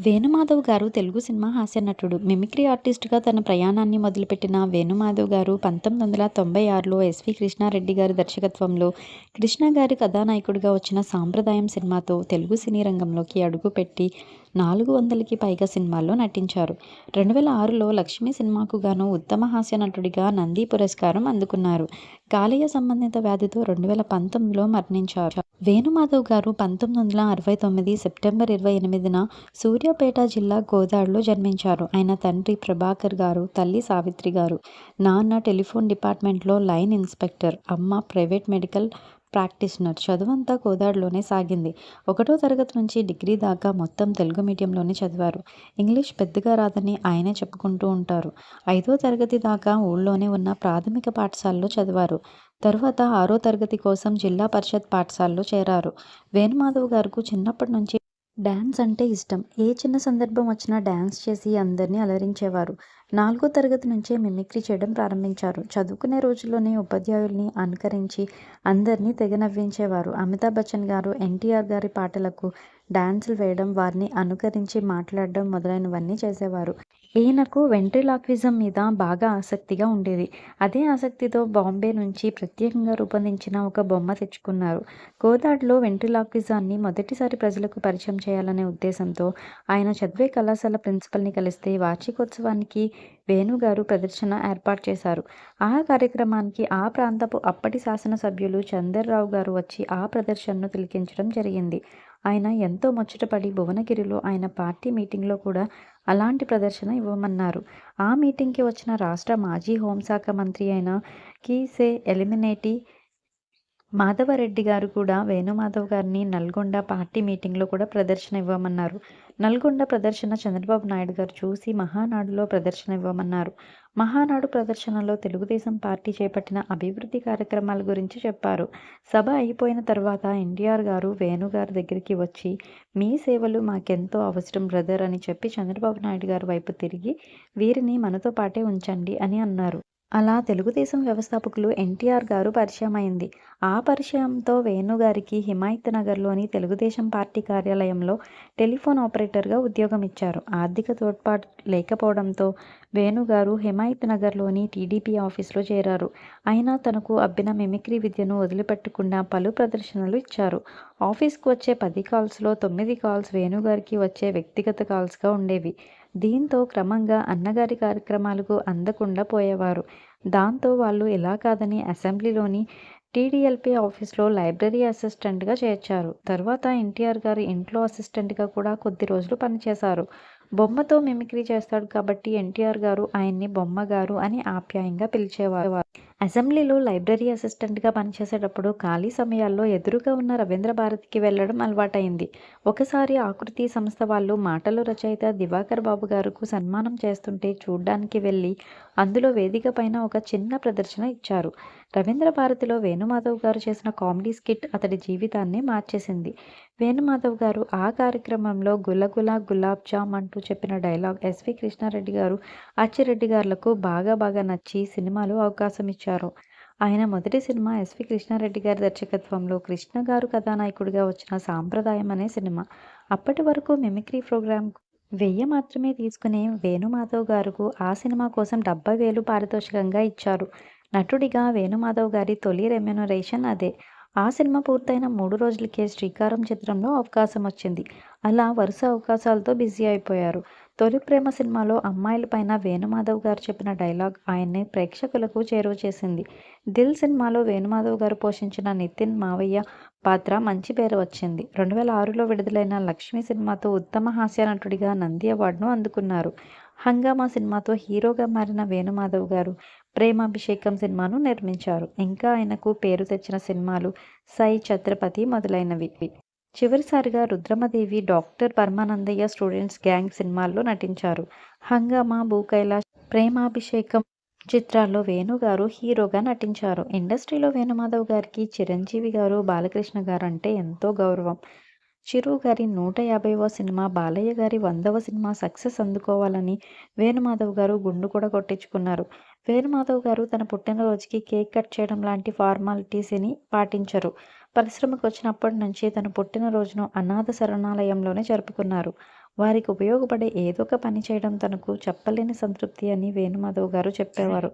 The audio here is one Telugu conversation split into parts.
వేణుమాధవ్ గారు తెలుగు సినిమా హాస్య నటుడు. మిమిక్రీ ఆర్టిస్టుగా తన ప్రయాణాన్ని మొదలుపెట్టిన వేణుమాధవ్ గారు పంతొమ్మిది వందల తొంభై ఆరులో ఎస్వి కృష్ణారెడ్డి గారి దర్శకత్వంలో కృష్ణ గారి కథానాయకుడిగా వచ్చిన సాంప్రదాయం సినిమాతో తెలుగు సినీ రంగంలోకి అడుగుపెట్టి నాలుగు వందలకి పైగా సినిమాల్లో నటించారు. రెండు వేల ఆరులో లక్ష్మీ సినిమాకు గాను ఉత్తమ హాస్య నటుడిగా నంది పురస్కారం అందుకున్నారు. కాలేయ సంబంధిత వ్యాధితో రెండు వేల పంతొమ్మిదిలో మరణించారు. వేణుమాధవ్ గారు పంతొమ్మిది వందల అరవై తొమ్మిది సెప్టెంబర్ ఇరవై ఎనిమిదిన సూర్యాపేట జిల్లా గోదాడులో జన్మించారు. ఆయన తండ్రి ప్రభాకర్ గారు తల్లి సావిత్రి గారు. నాన్న టెలిఫోన్ డిపార్ట్మెంట్లో లైన్ ఇన్స్పెక్టర్ అమ్మ ప్రైవేట్ మెడికల్ ప్రాక్టీషనర్ చదువంతా కోదాడులోనే సాగింది. ఒకటో తరగతి నుంచి డిగ్రీ దాకా మొత్తం తెలుగు మీడియంలోనే చదివారు. ఇంగ్లీష్ పెద్దగా రాదని ఆయనే చెప్పుకుంటూ ఉంటారు. ఐదో తరగతి దాకా ఊళ్ళోనే ఉన్న ప్రాథమిక పాఠశాలలో చదివారు. తరువాత ఆరో తరగతి కోసం జిల్లా పరిషత్ పాఠశాలలో చేరారు. వేణుమాధవ్ గారికి చిన్నప్పటి నుంచి డ్యాన్స్ అంటే ఇష్టం. ఏ చిన్న సందర్భం వచ్చినా డ్యాన్స్ చేసి అందరినీ అలరించేవారు. నాలుగో తరగతి నుంచే మిమిక్రీ చేయడం ప్రారంభించారు. చదువుకునే రోజుల్లోనే ఉపాధ్యాయుల్ని అనుకరించి అందరినీ తెగ నవ్వించేవారు. అమితాబ్ బచ్చన్ గారు ఎన్టీఆర్ గారి పాటలకు డాన్సులు వేయడం వారిని అనుకరించి మాట్లాడడం మొదలైనవన్నీ చేసేవారు. ఈయనకు వెంట్రిలాక్విజం మీద బాగా ఆసక్తిగా ఉండేది. అదే ఆసక్తితో బాంబే నుంచి ప్రత్యేకంగా రూపొందించిన ఒక బొమ్మ తెచ్చుకున్నారు. కోదాడ్లో వెంట్రిలాక్విజాన్ని మొదటిసారి ప్రజలకు పరిచయం చేయాలనే ఉద్దేశంతో ఆయన చదివే కళాశాల ప్రిన్సిపల్ని కలిస్తే వార్షికోత్సవానికి వేణుగారు ప్రదర్శన ఏర్పాటు చేశారు. ఆ కార్యక్రమానికి ఆ ప్రాంతపు అప్పటి శాసనసభ్యులు చందర్రావు గారు వచ్చి ఆ ప్రదర్శనను తిలకించడం జరిగింది. ఆయన ఎంతో ముచ్చటపడి భువనగిరిలో ఆయన పార్టీ మీటింగ్లో కూడా అలాంటి ప్రదర్శన ఇవ్వమన్నారు. ఆ మీటింగ్కి వచ్చిన రాష్ట్ర మాజీ హోంశాఖ మంత్రి అయిన కీసే ఎలిమినేటి మాధవరెడ్డి గారు కూడా వేణుమాధవ్ గారిని నల్గొండ పార్టీ మీటింగ్లో కూడా ప్రదర్శన ఇవ్వమన్నారు. నల్గొండ ప్రదర్శన చంద్రబాబు నాయుడు గారు చూసి మహానాడులో ప్రదర్శన ఇవ్వమన్నారు. మహానాడు ప్రదర్శనలో తెలుగుదేశం పార్టీ చేపట్టిన అభివృద్ధి కార్యక్రమాల గురించి చెప్పారు. సభ అయిపోయిన తర్వాత ఎన్టీఆర్ గారు వేణు గారి దగ్గరికి వచ్చి మీ సేవలు మాకెంతో అవసరం బ్రదర్ అని చెప్పి చంద్రబాబు నాయుడు గారి వైపు తిరిగి వీరిని మనతో పాటే ఉంచండి అని అన్నారు. అలా తెలుగుదేశం వ్యవస్థాపకులు ఎన్టీఆర్ గారు పరిచయం అయింది ఆ పరిచయంతో వేణుగారికి హిమాయత్ నగర్లోని తెలుగుదేశం పార్టీ కార్యాలయంలో టెలిఫోన్ ఆపరేటర్గా ఉద్యోగం ఇచ్చారు ఆర్థిక తోడ్పాటు లేకపోవడంతో వేణుగారు హిమాయత్ నగర్లోని టీడీపీ ఆఫీస్లో చేరారు. అయినా తనకు అబ్బిన మిమిక్రీ విద్యను వదిలిపెట్టకుండా పలు ప్రదర్శనలు ఇచ్చారు. ఆఫీస్కు వచ్చే పది కాల్స్లో తొమ్మిది కాల్స్ వేణుగారికి వచ్చే వ్యక్తిగత కాల్స్గా ఉండేవి. దీంతో క్రమంగా అన్నగారి కార్యక్రమాలకు అందకుండా పోయేవారు. దాంతో వాళ్ళు ఇలా కాదని అసెంబ్లీలోని టీడీఎల్పీ ఆఫీస్లో లైబ్రరీ అసిస్టెంట్గా చేర్చారు. తర్వాత ఎన్టీఆర్ గారు ఇంట్లో అసిస్టెంట్గా కూడా కొద్ది రోజులు పనిచేశారు. బొమ్మతో మిమిక్రీ చేస్తాడు కాబట్టి ఎన్టీఆర్ గారు ఆయన్ని బొమ్మగారు అని ఆప్యాయంగా పిలిచేవారు. అసెంబ్లీలో లైబ్రరీ అసిస్టెంట్గా పనిచేసేటప్పుడు ఖాళీ సమయాల్లో ఎదురుగా ఉన్న రవీంద్ర భారతికి వెళ్ళడం అలవాటైంది. ఒకసారి ఆకృతి సంస్థ వాళ్ళు మాటలు రచయిత దివాకర్ బాబు గారుకు సన్మానం చేస్తుంటే చూడ్డానికి వెళ్ళి అందులో వేదిక పైన ఒక చిన్న ప్రదర్శన ఇచ్చారు. రవీంద్ర భారతిలో వేణుమాధవ్ గారు చేసిన కామెడీ స్కిట్ అతడి జీవితాన్ని మార్చేసింది. వేణుమాధవ్ గారు ఆ కార్యక్రమంలో గులగుల గులాబ్ జామ్ అంటూ చెప్పిన డైలాగ్ ఎస్వి కృష్ణారెడ్డి గారు అచ్చిరెడ్డి గారులకు బాగా బాగా నచ్చి సినిమాలో అవకాశం ఇచ్చారు. ఆయన మొదటి సినిమా ఎస్వి కృష్ణారెడ్డి గారి దర్శకత్వంలో కృష్ణ గారు కథానాయకుడిగా వచ్చిన సాంప్రదాయం అనే సినిమా. అప్పటి వరకు మిమిక్రీ ప్రోగ్రాం వెయ్యి మాత్రమే తీసుకునే వేణుమాధవ్ గారుకు ఆ సినిమా కోసం డెబ్బై వేలు పారితోషికంగా ఇచ్చారు. నటుడిగా వేణుమాధవ్ గారి తొలి రెమ్యునరేషన్ అదే. ఆ సినిమా పూర్తయిన మూడు రోజులకే శ్రీకారం చిత్రంలో అవకాశం వచ్చింది. అలా వరుస అవకాశాలతో బిజీ అయిపోయారు. తొలి ప్రేమ సినిమాలో అమ్మాయిలపైన వేణుమాధవ్ గారు చెప్పిన డైలాగ్ ఆయన్ని ప్రేక్షకులకు చేరువ చేసింది. దిల్ సినిమాలో వేణుమాధవ్ గారు పోషించిన నితిన్ మావయ్య పాత్ర మంచి పేరు వచ్చింది. రెండు వేల ఆరులో విడుదలైన లక్ష్మి సినిమాతో ఉత్తమ హాస్య నటుడిగా నంది అవార్డును అందుకున్నారు. హంగామా సినిమాతో హీరోగా మారిన వేణుమాధవ్ గారు ప్రేమాభిషేకం సినిమాను నిర్మించారు. ఇంకా ఆయనకు పేరు తెచ్చిన సినిమాలు సై ఛత్రపతి మొదలైనవి. చివరిసారిగా Rudramadevi doctor Paramanandayya students gang సినిమాల్లో నటించారు. హంగామా భూకైలాష్ ప్రేమాభిషేకం చిత్రాల్లో వేణు గారు హీరోగా నటించారు. ఇండస్ట్రీలో వేణుమాధవ్ గారికి చిరంజీవి గారు బాలకృష్ణ గారు అంటే ఎంతో గౌరవం. చిరు గారి నూట యాభైవ సినిమా బాలయ్య గారి వందవ సినిమా సక్సెస్ అందుకోవాలని వేణుమాధవ్ గారు గుండు కూడా కొట్టించుకున్నారు. వేణుమాధవ్ గారు తన పుట్టినరోజుకి కేక్ కట్ చేయడం లాంటి ఫార్మాలిటీస్ని పాటించరు. పరిశ్రమకు వచ్చినప్పటి నుంచి తన పుట్టినరోజును అనాథ శరణాలయంలోనే జరుపుకున్నారు. వారికి ఉపయోగపడే ఏదో ఒక పని చేయడం తనకు చెప్పలేని సంతృప్తి అని వేణుమాధవ్ గారు చెప్పేవారు.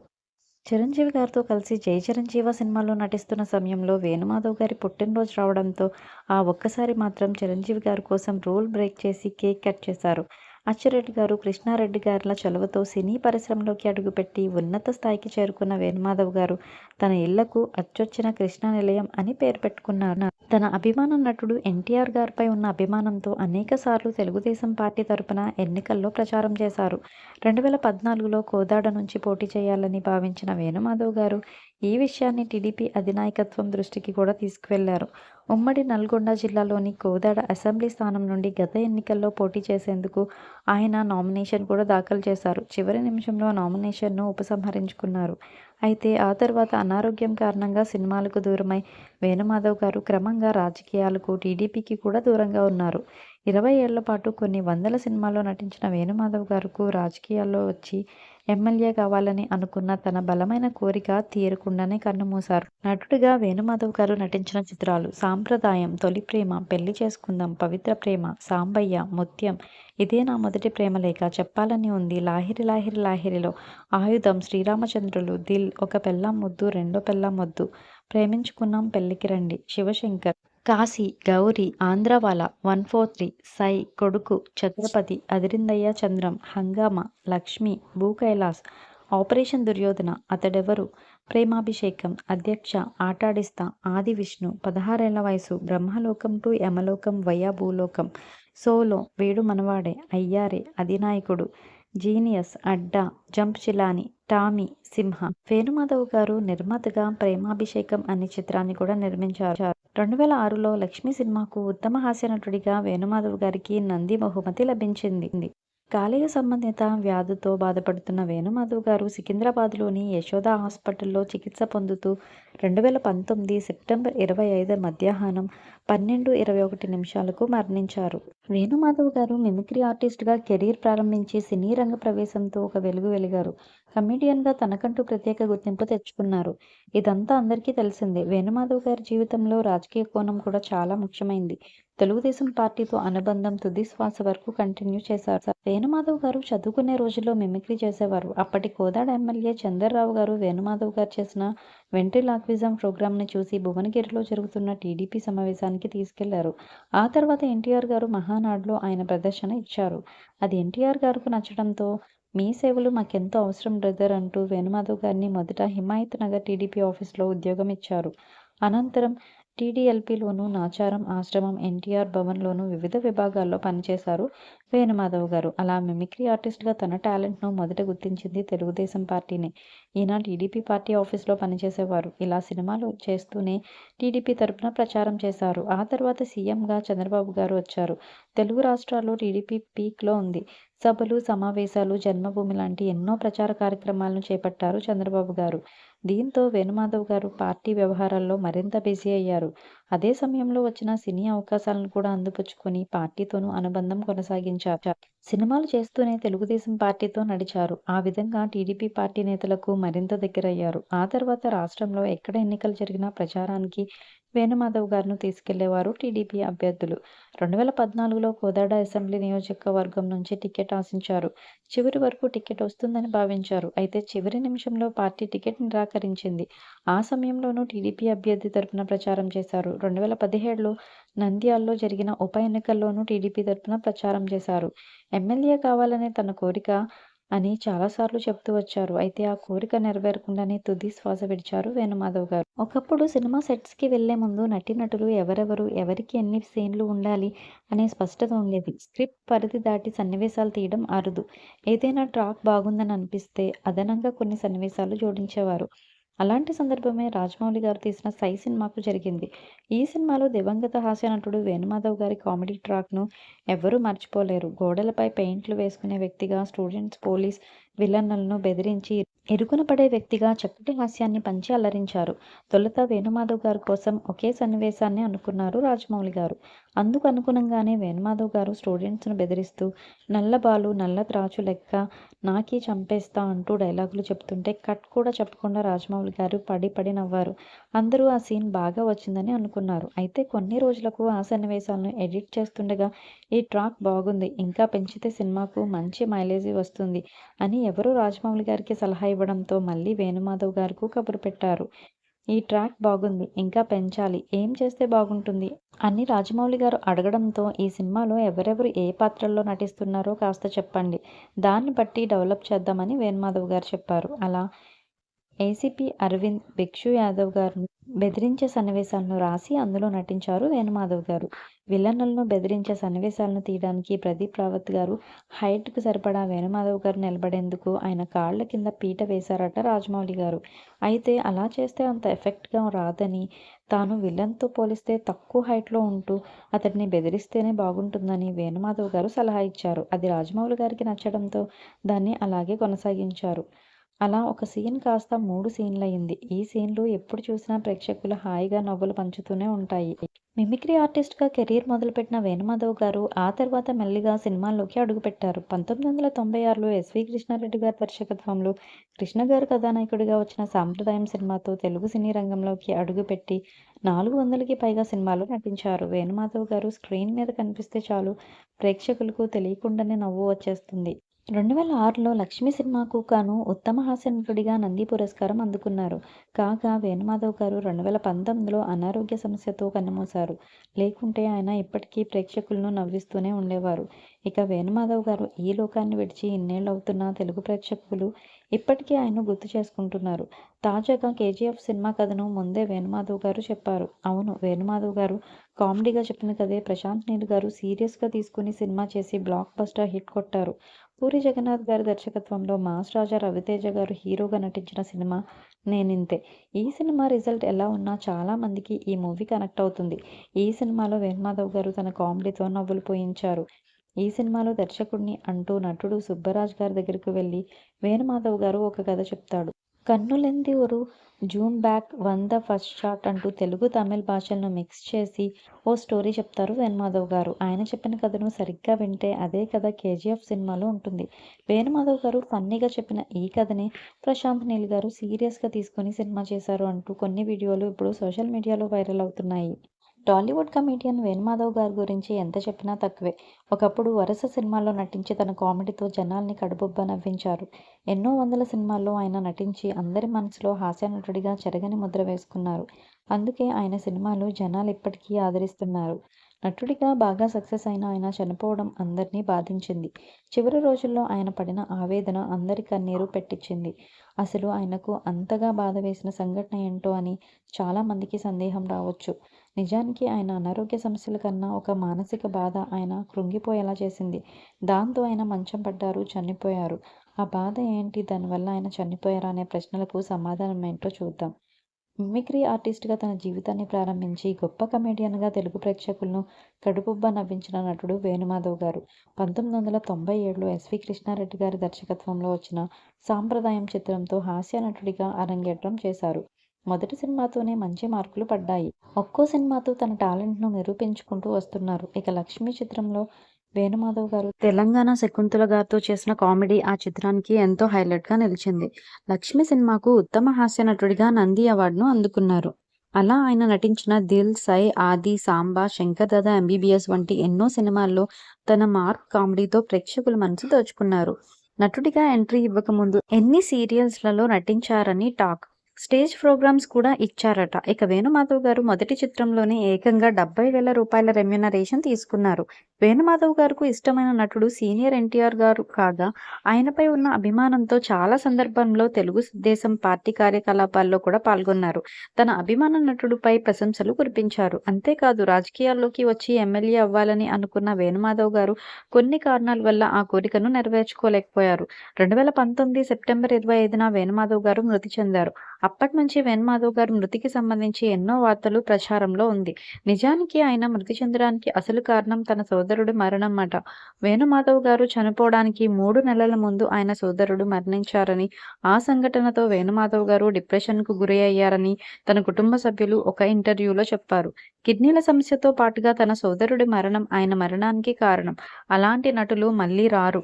చిరంజీవి గారితో కలిసి జై చిరంజీవ సినిమాలో నటిస్తున్న సమయంలో వేణుమాధవ్ గారి పుట్టినరోజు రావడంతో ఆ ఒక్కసారి మాత్రం చిరంజీవి గారి కోసం రూల్ బ్రేక్ చేసి కేక్ కట్ చేశారు. అచ్చిరెడ్డి గారు కృష్ణారెడ్డి గారిల చొలవతో సినీ పరిశ్రమలోకి అడుగుపెట్టి ఉన్నత స్థాయికి చేరుకున్న వేణుమాధవ్ గారు తన ఇళ్ళకు అచ్చొచ్చిన కృష్ణా నిలయం అని పేరు పెట్టుకున్నారు. తన అభిమాన నటుడు ఎన్టీఆర్ గారిపై ఉన్న అభిమానంతో అనేక సార్లు తెలుగుదేశం పార్టీ తరపున ఎన్నికల్లో ప్రచారం చేశారు. రెండు వేల పద్నాలుగులో కోదాడ నుంచి పోటీ చేయాలని భావించిన వేణుమాధవ్ గారు ఈ విషయాన్ని టీడీపీ అధినాయకత్వం దృష్టికి కూడా తీసుకువెళ్ళారు. ఉమ్మడి నల్గొండ జిల్లాలోని కోదాడ అసెంబ్లీ స్థానం నుండి గత ఎన్నికల్లో పోటీ చేసేందుకు ఆయన నామినేషన్ కూడా దాఖలు చేశారు. చివరి నిమిషంలో నామినేషన్ను ఉపసంహరించుకున్నారు. అయితే ఆ తర్వాత అనారోగ్యం కారణంగా సినిమాలకు దూరమై వేణుమాధవ్ గారు క్రమంగా రాజకీయాలకు టీడీపీకి కూడా దూరంగా ఉన్నారు. ఇరవై ఏళ్ళ పాటు కొన్ని వందల సినిమాల్లో నటించిన వేణుమాధవ్ గారుకు రాజకీయాల్లో వచ్చి ఎమ్మెల్యే కావాలని అనుకున్న తన బలమైన కోరిక తీరకుండానే కన్నుమూశారు. నటుడిగా వేణుమాధవ్ గారు నటించిన చిత్రాలు సాంప్రదాయం తొలి ప్రేమ పెళ్ళి చేసుకుందాం పవిత్ర ప్రేమ సాంబయ్య ముత్యం ఇదే నా మొదటి ప్రేమ లేఖ చెప్పాలని ఉంది. లాహిరి లాహిరి లాహిరిలో ఆయుధం శ్రీరామచంద్రులు దిల్ ఒక పెళ్ళం ముద్దు రెండో పెళ్ళం ముద్దు. ప్రేమించుకున్నాం పెళ్ళికి రండి. Shivashankar Kasi Gowri Andhrawala one four three Sye Koduku Chatrapathi Adirindayya Chandram Hungama Lakshmi Bhookailas Operation Duryodhana Athadevaru? Premabhishekam Adhyaksha Aatadistha Aadi Vishnu Padaharella Vayasu Brahmalokam to Yamalokam via Bhoolokam Solo వేడు మనవాడే Ayyare Adhinayakudu genius Adda jump Jilani Tommy Simha. Venumadhav గారు నిర్మాతగా ప్రేమాభిషేకం అనే చిత్రాన్ని కూడా నిర్మించారు. రెండు వేల ఆరులో లక్ష్మి సినిమాకు ఉత్తమ హాస్య నటుడిగా వేణుమాధవ్ గారికి నంది బహుమతి లభించింది. కాలేయ సంబంధిత వ్యాధితో బాధపడుతున్న వేణుమాధవ్ గారు సికింద్రాబాద్లోని యశోద హాస్పిటల్లో చికిత్స పొందుతూ రెండు వేల పంతొమ్మిది సెప్టెంబర్ ఇరవై ఐదు మధ్యాహ్నం పన్నెండు ఇరవై ఒకటి నిమిషాలకు మరణించారు. వేణుమాధవ్ గారు మిమిక్రీ ఆర్టిస్ట్గా కెరీర్ ప్రారంభించి సినీ రంగ ప్రవేశంతో ఒక వెలుగు వెలిగారు. కమెడియన్గా తనకంటూ ప్రత్యేక గుర్తింపు తెచ్చుకున్నారు. ఇదంతా అందరికీ తెలిసిందే. వేణుమాధవ్ గారి జీవితంలో రాజకీయ కోణం కూడా చాలా ముఖ్యమైంది. తెలుగుదేశం పార్టీతో అనుబంధం తుది శ్వాస వరకు కంటిన్యూ చేశారు. వేణుమాధవ్ గారు చదువుకునే రోజుల్లో మిమిక్రీ చేసేవారు. అప్పటి కోదాడ ఎమ్మెల్యే చందర్రావు గారు వేణుమాధవ్ గారు చేసిన వెంట్రిలాక్విజం ప్రోగ్రామ్ని చూసి భువనగిరిలో జరుగుతున్న టీడీపీ సమావేశానికి తీసుకెళ్ళారు. ఆ తర్వాత ఎన్టీఆర్ గారు మహానాడులో ఆయన ప్రదర్శన ఇచ్చారు. అది ఎన్టీఆర్ గారికి నచ్చడంతో మీ సేవలు మాకెంతో అవసరం బ్రదర్ అంటూ వేణుమాధవ్ గారిని మొదట హిమాయత్ నగర్ టీడీపీ ఆఫీస్లో ఉద్యోగం ఇచ్చారు. అనంతరం టీడీఎల్పీలోను నాచారం ఆశ్రమం ఎన్టీఆర్ భవన్లోను వివిధ విభాగాల్లో పనిచేశారు. వేణుమాధవ్ గారు. అలా మిమిక్రీ ఆర్టిస్ట్గా తన టాలెంట్ను మొదట గుర్తించింది తెలుగుదేశం పార్టీనే. ఈయన టీడీపీ పార్టీ ఆఫీస్లో పనిచేసేవారు. ఇలా సినిమాలు చేస్తూనే టీడీపీ తరపున ప్రచారం చేశారు. ఆ తర్వాత సీఎంగా చంద్రబాబు గారు వచ్చారు. తెలుగు రాష్ట్రాల్లో టీడీపీ పీక్లో ఉంది. సభలు సమావేశాలు జన్మభూమి లాంటి ఎన్నో ప్రచార కార్యక్రమాలను చేపట్టారు చంద్రబాబు గారు. దీంతో వేణుమాధవ్ గారు పార్టీ వ్యవహారాల్లో మరింత బిజీ అయ్యారు. అదే సమయంలో వచ్చిన సినీ అవకాశాలను కూడా అందిపుచ్చుకొని పార్టీతోనూ అనుబంధం కొనసాగించారు. సినిమాలు చేస్తూనే తెలుగుదేశం పార్టీతో నడిచారు. ఆ విధంగా టీడీపీ పార్టీ నేతలకు మరింత దగ్గరయ్యారు. ఆ తర్వాత రాష్ట్రంలో ఎక్కడ ఎన్నికలు జరిగినా ప్రచారానికి వేణుమాధవ్ గారిను తీసుకెళ్ళేవారు టీడీపీ అభ్యర్థులు. రెండు వేల పద్నాలుగులో కోదాడ అసెంబ్లీ నియోజకవర్గం నుంచి టికెట్ ఆశించారు. చివరి వరకు టికెట్ వస్తుందని భావించారు. అయితే చివరి నిమిషంలో పార్టీ టికెట్ నిరాకరించింది. ఆ సమయంలోనూ టీడీపీ అభ్యర్థి తరపున ప్రచారం చేశారు. రెండు వేల పదిహేడులో నంద్యాల్లో జరిగిన ఉప ఎన్నికల్లోనూ టీడీపీ తరపున ప్రచారం చేశారు. ఎమ్మెల్యే కావాలనే తన కోరిక అని చాలాసార్లు చెప్తూ వచ్చారు. అయితే ఆ కోరిక నెరవేరకుండానే తుది శ్వాస విడిచారు వేణుమాధవ్ గారు. ఒకప్పుడు సినిమా సెట్స్కి వెళ్ళే ముందు నటీనటులు ఎవరెవరు ఎవరికి ఎన్ని సీన్లు ఉండాలి అనే స్పష్టత ఉండేది. స్క్రిప్ట్ పరిధి దాటి సన్నివేశాలు తీయడం అరుదు. ఏదైనా ట్రాక్ బాగుందని అనిపిస్తే అదనంగా కొన్ని సన్నివేశాలు జోడించేవారు. అలాంటి సందర్భమే రాజమౌళి గారు తీసిన సై సినిమాకు జరిగింది. ఈ సినిమాలో దివంగత హాస్య నటుడు వేణుమాధవ్ గారి కామెడీ ట్రాక్ను ఎవ్వరూ మర్చిపోలేరు. గోడలపై పెయింట్లు వేసుకునే వ్యక్తిగా స్టూడెంట్స్ పోలీస్ విలన్లను బెదిరించి ఇరుకున పడే వ్యక్తిగా చక్కటి హాస్యాన్ని పంచి అలరించారు. తొలుత వేణుమాధవ్ గారి కోసం ఒకే సన్నివేశాన్ని అనుకున్నారు రాజమౌళి గారు. అందుకు అనుగుణంగానే వేణుమాధవ్ గారు స్టూడెంట్స్ను బెదిరిస్తూ నల్ల బాలు నల్ల త్రాచు లెక్క నాకీ చంపేస్తా అంటూ డైలాగులు చెప్తుంటే కట్ కూడా చెప్పకుండా రాజమౌళి గారు పడి పడి నవ్వారు. అందరూ ఆ సీన్ బాగా వచ్చిందని అనుకున్నారు. అయితే కొన్ని రోజులకు ఆ సన్నివేశాలను ఎడిట్ చేస్తుండగా ఈ ట్రాక్ బాగుంది ఇంకా పెంచితే సినిమాకు మంచి మైలేజీ వస్తుంది అని ఎవరూ రాజమౌళి గారికి సలహా ఇవ్వడంతో మళ్ళీ వేణుమాధవ్ గారికి కబురు పెట్టారు. ఈ ట్రాక్ బాగుంది ఇంకా పెంచాలి ఏం చేస్తే బాగుంటుంది? అని రాజమౌళి గారు అడగడంతో ఈ సినిమాలో ఎవరెవరు ఏ పాత్రల్లో నటిస్తున్నారో కాస్త చెప్పండి. దాన్ని బట్టి డెవలప్ చేద్దామని వేణుమాధవ్ గారు చెప్పారు. అలా ఏసీపీ అరవింద్ భిక్షు యాదవ్ గారు బెదిరించే సన్నివేశాలను రాసి అందులో నటించారు వేణుమాధవ్ గారు. విలన్లను బెదిరించే సన్నివేశాలను తీయడానికి ప్రదీప్ రావత్ గారు హైట్కు సరిపడా వేణుమాధవ్ గారు నిలబడేందుకు ఆయన కాళ్ళ కింద పీట వేశారట రాజమౌళి గారు. అయితే అలా చేస్తే అంత ఎఫెక్ట్గా రాదని తాను విలన్తో పోలిస్తే తక్కువ హైట్లో ఉంటూ అతడిని బెదిరిస్తేనే బాగుంటుందని వేణుమాధవ్ గారు సలహా ఇచ్చారు. అది రాజమౌళి గారికి నచ్చడంతో దాన్ని అలాగే కొనసాగించారు. అలా ఒక సీన్ కాస్త మూడు సీన్లయ్యింది. ఈ సీన్లు ఎప్పుడు చూసినా ప్రేక్షకులు హాయిగా నవ్వులు పంచుతూనే ఉంటాయి. మిమిక్రీ ఆర్టిస్ట్గా కెరీర్ మొదలుపెట్టిన వేణుమాధవ్ గారు ఆ తర్వాత మెల్లిగా సినిమాల్లోకి అడుగుపెట్టారు. పంతొమ్మిది వందల తొంభై ఆరులో ఎస్వి కృష్ణారెడ్డి గారి దర్శకత్వంలో కృష్ణ గారు కథానాయకుడిగా వచ్చిన సాంప్రదాయం సినిమాతో తెలుగు సినీ రంగంలోకి అడుగుపెట్టి నాలుగు వందలకి పైగా సినిమాలు నటించారు. వేణుమాధవ్ గారు స్క్రీన్ మీద కనిపిస్తే చాలు ప్రేక్షకులకు తెలియకుండానే నవ్వు వచ్చేస్తుంది. రెండు వేల ఆరులో లక్ష్మి సినిమాకు గాను ఉత్తమ హాస్యనటుడిగా నంది పురస్కారం అందుకున్నారు. కాగా వేణుమాధవ్ గారు రెండు వేల పంతొమ్మిదిలో అనారోగ్య సమస్యతో కన్నుమూశారు. లేకుంటే ఆయన ఇప్పటికీ ప్రేక్షకులను నవ్విస్తూనే ఉండేవారు. ఇక వేణుమాధవ్ గారు ఈ లోకాన్ని విడిచి ఇన్నేళ్ళు అవుతున్న తెలుగు ప్రేక్షకులు ఇప్పటికీ ఆయన గుర్తు చేసుకుంటున్నారు. తాజాగా కేజీఎఫ్ సినిమా కథను ముందే వేణుమాధవ్ గారు చెప్పారు. అవును వేణుమాధవ్ గారు కామెడీగా చెప్పిన కదే ప్రశాంత్ నీల్ గారు సీరియస్గా తీసుకుని సినిమా చేసి బ్లాక్ బస్టర్ హిట్ కొట్టారు. పూరి జగన్నాథ్ గారి దర్శకత్వంలో మాస్ రాజా రవితేజ గారు హీరోగా నటించిన సినిమా నేనింతే. ఈ సినిమా రిజల్ట్ ఎలా ఉన్నా చాలామందికి ఈ మూవీ కనెక్ట్ అవుతుంది. ఈ సినిమాలో వేణుమాధవ్ గారు తన కామెడీతో నవ్వులు పోయించారు. ఈ సినిమాలో దర్శకుడిని అంటూ నటుడు సుబ్బరాజ్ గారి దగ్గరికి వెళ్ళి వేణుమాధవ్ గారు ఒక కథ చెప్తాడు. కన్నులెంది ఒరు. జూమ్ బ్యాక్ వంద ఫస్ట్ షాట్ అంటూ తెలుగు తమిళ భాషలను మిక్స్ చేసి ఓ స్టోరీ చెప్తారు వేణుమాధవ్ గారు. ఆయన చెప్పిన కథను సరిగ్గా వింటే అదే కథ కేజీఎఫ్ సినిమాలో ఉంటుంది. వేణుమాధవ్ గారు ఫన్నీగా చెప్పిన ఈ కథని ప్రశాంత్ నీల్ గారు సీరియస్గా తీసుకొని సినిమా చేశారు అంటూ కొన్ని వీడియోలు ఇప్పుడు సోషల్ మీడియాలో వైరల్ అవుతున్నాయి. టాలీవుడ్ కమేడియన్ వేణుమాధవ్ గారి గురించి ఎంత చెప్పినా తక్కువే. ఒకప్పుడు వరుస సినిమాల్లో నటించి తన కామెడీతో జనాల్ని కడుబొబ్బ నవ్వించారు. ఎన్నో వందల సినిమాల్లో ఆయన నటించి అందరి మనసులో హాస్యనటుడిగా చెరగని ముద్ర వేసుకున్నారు. అందుకే ఆయన సినిమాలు జనాలు ఇప్పటికీ ఆదరిస్తున్నారు. నటుడిగా బాగా సక్సెస్ అయిన ఆయన చనిపోవడం అందరినీ బాధించింది. చివరి రోజుల్లో ఆయన పడిన ఆవేదన అందరి కన్నీరు పెట్టించింది. అసలు ఆయనకు అంతగా బాధ వేసిన సంఘటన ఏంటో అని చాలామందికి సందేహం రావచ్చు. నిజానికి ఆయన అనారోగ్య సమస్యల కన్నా ఒక మానసిక బాధ ఆయన కృంగిపోయేలా చేసింది. దాంతో ఆయన మంచం పడ్డారు చనిపోయారు. ఆ బాధ ఏంటి? దానివల్ల ఆయన చనిపోయారా అనే ప్రశ్నలకు సమాధానం ఏంటో చూద్దాం. మిమిక్రీ ఆర్టిస్ట్గా తన జీవితాన్ని ప్రారంభించి గొప్ప కమెడియన్గా తెలుగు ప్రేక్షకులను కడుపుబ్బ నవ్వించిన నటుడు వేణుమాధవ్ గారు. పంతొమ్మిది వందల తొంభై ఏడులో ఎస్వి కృష్ణారెడ్డి గారి దర్శకత్వంలో వచ్చిన సాంప్రదాయం చిత్రంతో హాస్య నటుడిగా అరంగేట్రం చేశారు. మొదటి సినిమాతోనే మంచి మార్కులు పడ్డాయి. ఒక్కో సినిమాతో తన టాలెంట్ను నిరూపించుకుంటూ వస్తున్నారు. ఇక లక్ష్మి చిత్రంలో వేణుమాధవ్ గారు తెలంగాణ శకుంతల గారితో చేసిన కామెడీ ఆ చిత్రానికి ఎంతో హైలైట్గా నిలిచింది. లక్ష్మి సినిమాకు ఉత్తమ హాస్య నటుడిగా నంది అవార్డును అందుకున్నారు. అలా ఆయన నటించిన దిల్ సై ఆది సాంబా శంకర్ దాదా ఎంబీబీఎస్ వంటి ఎన్నో సినిమాల్లో తన మార్క్ కామెడీతో ప్రేక్షకుల మనసు దోచుకున్నారు. నటుడిగా ఎంట్రీ ఇవ్వకముందు ఎన్ని సీరియల్స్లలో నటించారని టాక్ స్టేజ్ ప్రోగ్రామ్స్ కూడా ఇచ్చారట. ఇక వేణుమాధవ్ గారు మొదటి చిత్రంలోనే ఏకంగా డెబ్బై వేల రూపాయల రెమ్యునరేషన్ తీసుకున్నారు. వేణుమాధవ్ గారికి ఇష్టమైన నటుడు సీనియర్ ఎన్టీఆర్ గారు కాగా ఆయనపై ఉన్న అభిమానంతో చాలా సందర్భంలో తెలుగు దేశం పార్టీ కార్యకలాపాల్లో కూడా పాల్గొన్నారు. తన అభిమాన నటుడుపై ప్రశంసలు కురిపించారు. అంతేకాదు రాజకీయాల్లోకి వచ్చి ఎమ్మెల్యే అవ్వాలని అనుకున్న వేణుమాధవ్ గారు కొన్ని కారణాల వల్ల ఆ కోరికను నెరవేర్చుకోలేకపోయారు. రెండు వేల పంతొమ్మిది సెప్టెంబర్ ఇరవై ఐదున వేణుమాధవ్ గారు మృతి చెందారు. అప్పటి నుంచి వేణుమాధవ్ గారు మృతికి సంబంధించి ఎన్నో వార్తలు ప్రచారంలో ఉంది. నిజానికి ఆయన మృతి చెందడానికి అసలు కారణం తన సోదరుడి మరణం అట. వేణుమాధవ్ గారు చనిపోవడానికి మూడు నెలల ముందు ఆయన సోదరుడు మరణించారని, ఆ సంఘటనతో వేణుమాధవ్ గారు డిప్రెషన్కు గురి అయ్యారని తన కుటుంబ సభ్యులు ఒక ఇంటర్వ్యూలో చెప్పారు. కిడ్నీల సమస్యతో పాటుగా తన సోదరుడి మరణం ఆయన మరణానికి కారణం. అలాంటి నటులు మళ్ళీ రారు.